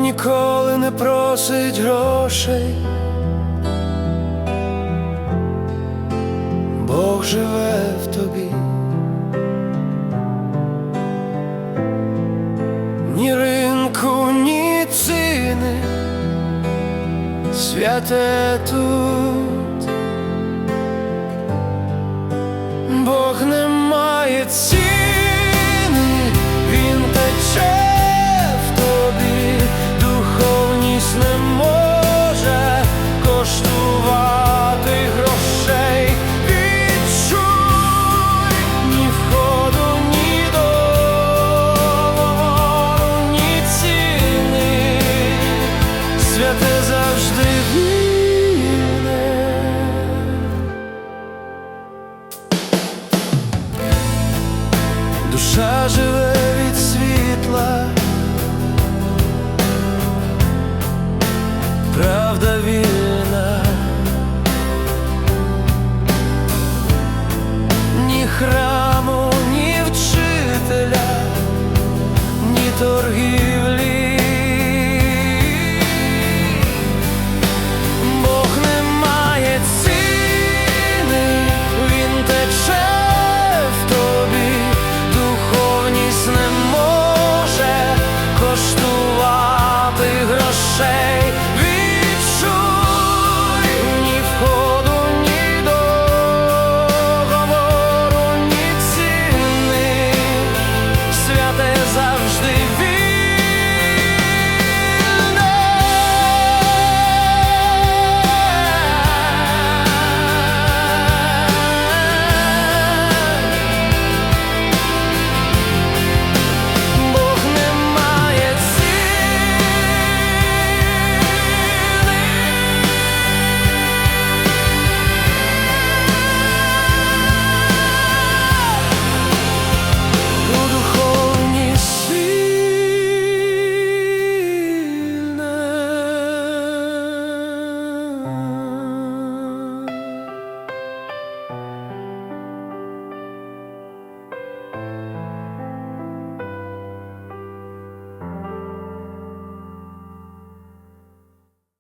ніколи не просить грошей. Бог живе в тобі. Ні ринку, ні ціни, святе тут. Бог не має ціни. душа живе від світла.